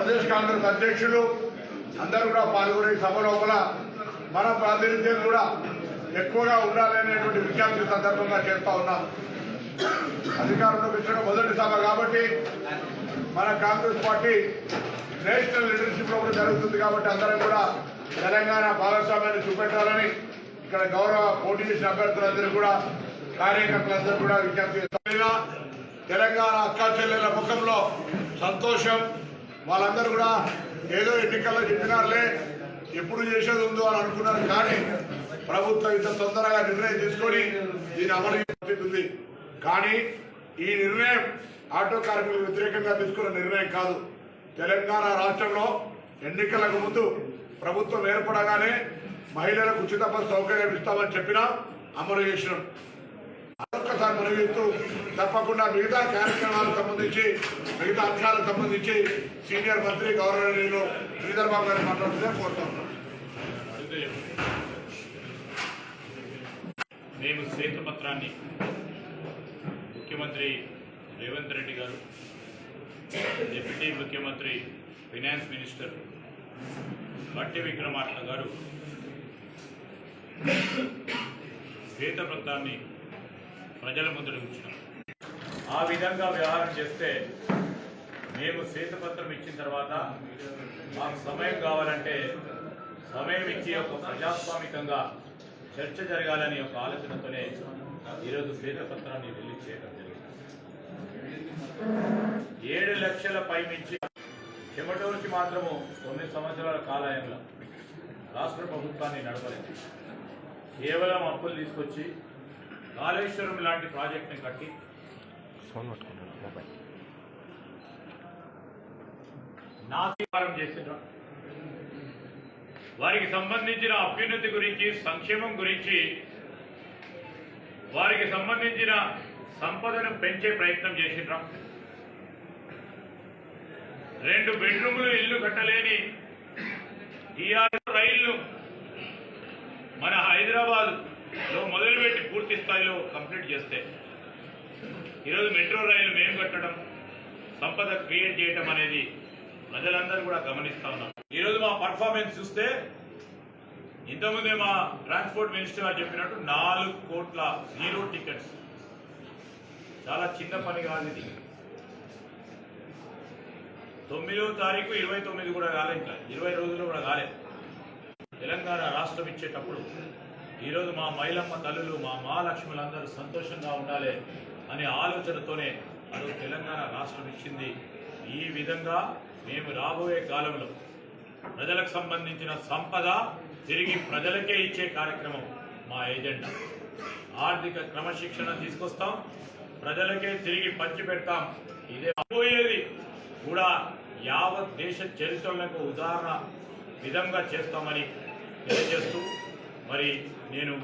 ప్రదేశ్ కాంగ్రెస్ అధ్యక్షులు అందరూ కూడా పాల్గొనే సభ లోపల మన ప్రాతినిధ్యం కూడా ఎక్కువగా ఉండాలనేటువంటి విజ్ఞప్తి సందర్భంగా చేస్తా ఉన్నాం. అధికారంలోకి వచ్చిన మొదటి సభ కాబట్టి మన కాంగ్రెస్ పార్టీ నేషనల్ లీడర్షిప్లో కూడా జరుగుతుంది కాబట్టి అందరం కూడా తెలంగాణ భాగస్వామ్యాన్ని చూపెట్టాలని ఇక్కడ గౌరవ పోటీ చేసిన అభ్యర్థులందరూ కూడా కార్యకర్తలందరూ కూడా విజ్ఞప్తి తెలంగాణ అక్కా చెల్లెల ముఖంలో సంతోషం వాళ్ళందరూ కూడా ఏదో ఎన్నికల్లో చెప్పినారులే ఎప్పుడు చేసేది ఉందో అని అనుకున్నారు కానీ ప్రభుత్వం ఇంత తొందరగా నిర్ణయం తీసుకొని దీని అమలు చేస్తుంది కానీ ఈ నిర్ణయం ఆటో కార్మికులకు వ్యతిరేకంగా తీసుకున్న నిర్ణయం కాదు. తెలంగాణ రాష్ట్రంలో ఎన్నికలకు ముందు ప్రభుత్వం ఏర్పడగానే మహిళలకు ఉచిత బస్సు సౌకర్యం ఇస్తామని చెప్పినా అమలు చేసినాం మరొకసారి మనవిస్తూ తప్పకుండా మిగతా కార్యక్రమాలకు సంబంధించి మిగతా అంశాలకు సంబంధించి సీనియర్ మంత్రి గౌరవనీయులు శ్రీధర్ బాబు గారిని మాట్లాడుతుందే కోరుతున్నాం మేము శ్వేతపత్రాన్ని ముఖ్యమంత్రి రేవంత్ రెడ్డి గారు డిప్యూటీ ముఖ్యమంత్రి ఫైనాన్స్ మినిస్టర్ బట్టి విక్రమార్క గారు శ్వేతపత్రాన్ని ప్రజల ముందర ఉంచినాం ఆ విధంగా వ్యవహారం చేస్తే మేము శ్వేతపత్రం ఇచ్చిన తర్వాత మాకు సమయం కావాలంటే సమయం ఇచ్చి ఒక ప్రజాస్వామికంగా చర్చ జరగాలని ఒక ఆలోచనతోనే ఈరోజు శ్వేతపత్రాన్ని రిలీజ్ చేయడం జరిగింది. ఏడు లక్షల పై మించి చెమటూరుకి మాత్రము తొమ్మిది సంవత్సరాల కాలాయంలో రాష్ట్ర ప్రభుత్వాన్ని నడపలేదు. కేవలం అప్పులు తీసుకొచ్చి కాళేశ్వరం లాంటి ప్రాజెక్టుని కట్టి నాశీకారం చేసిన వారికి సంబంధించిన అభ్యున్నతి గురించి సంక్షేమం గురించి వారికి సంబంధించిన సంపదను పెంచే ప్రయత్నం చేసిండ్రా. రెండు బెడ్రూములు ఇల్లు కట్టలేని టీఆర్ రైళ్ళు మన హైదరాబాద్లో మొదలుపెట్టి పూర్తి స్థాయిలో కంప్లీట్ చేస్తే ఈరోజు మెట్రో రైలు మేము కట్టడం సంపద క్రియేట్ చేయటం అనేది ప్రజలందరూ కూడా గమనిస్తా ఉన్నారు. ఈరోజు మా పర్ఫార్మెన్స్ చూస్తే ఇంతకుముందే మా ట్రాన్స్పోర్ట్ మినిస్టర్ గారు చెప్పినట్టు నాలుగు కోట్ల జీరో టికెట్స్. చాలా చిన్న పని కాదు ఇది. తొమ్మిదో తారీఖు ఇరవై తొమ్మిది కూడా కాలేదు ఇంకా. ఇరవై రోజులు కూడా కాలేదు తెలంగాణ రాష్ట్రం ఇచ్చేటప్పుడు ఈరోజు మా మైలమ్మ తల్లులు మా మహాలక్ష్ములందరూ సంతోషంగా ఉండాలి అనే ఆలోచనతోనే అది తెలంగాణ రాష్ట్రం ఇచ్చింది. ఈ విధంగా మేము రాబోయే కాలంలో ప్రజలకు సంబంధించిన సంపద తిరిగి ప్రజలకే ఇచ్చే కార్యక్రమం మా ఏజెండా ఆర్థిక క్రమశిక్షణ తీసుకొస్తాం ప్రజలకే తిరిగి పంచి పెడతాం. ఇదే రాబోయేది కూడా యావత్ దేశ చరిత్రలకు ఉదాహరణ విధంగా చేస్తామని తెలియజేస్తూ మరి నేను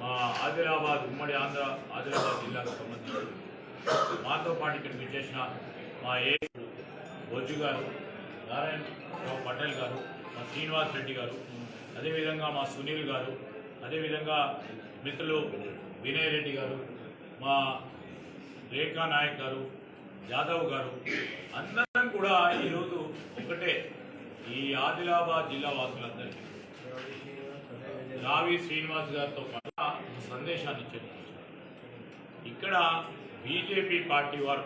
మా ఆదిలాబాద్ ఉమ్మడి ఆంధ్ర ఆదిలాబాద్ జిల్లాకు సంబంధించి మాతో పాటు ఇక్కడికి విచ్చేసిన మా ఏ బొజ్జు గారు నారాయణ రావు పటేల్ గారు మా శ్రీనివాస్ రెడ్డి గారు అదేవిధంగా మా సునీల్ గారు అదేవిధంగా మిత్రులు వినయ్ రెడ్డి గారు మా రేఖా నాయక్ గారు జాదవ్ గారు అందరం కూడా ఈరోజు ఒకటే ఈ ఆదిలాబాద్ జిల్లా వాసులందరికీ. రావి శ్రీనివాస్ గారితో పాటు ఒక సందేశాన్ని ఇచ్చారు ఇక్కడ బీజేపీ పార్టీ వారు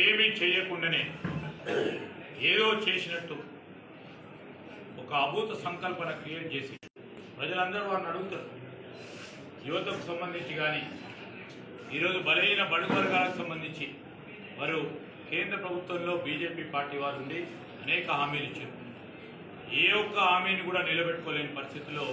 ఏమీ చేయకుండానే ఏదో చేసినట్టు ఒక అభూత సంకల్పన క్రియేట్ చేసి ప్రజలందరూ వారిని అడుగుతారు. యువతకు సంబంధించి కానీ ఈరోజు బలహీన బడుగు వర్గాలకు సంబంధించి వారు కేంద్ర ప్రభుత్వంలో బీజేపీ పార్టీ వారు ఉండి అనేక హామీలు ఇచ్చారు. ఏ ఒక్క హామీని కూడా నిలబెట్టుకోలేని పరిస్థితిలో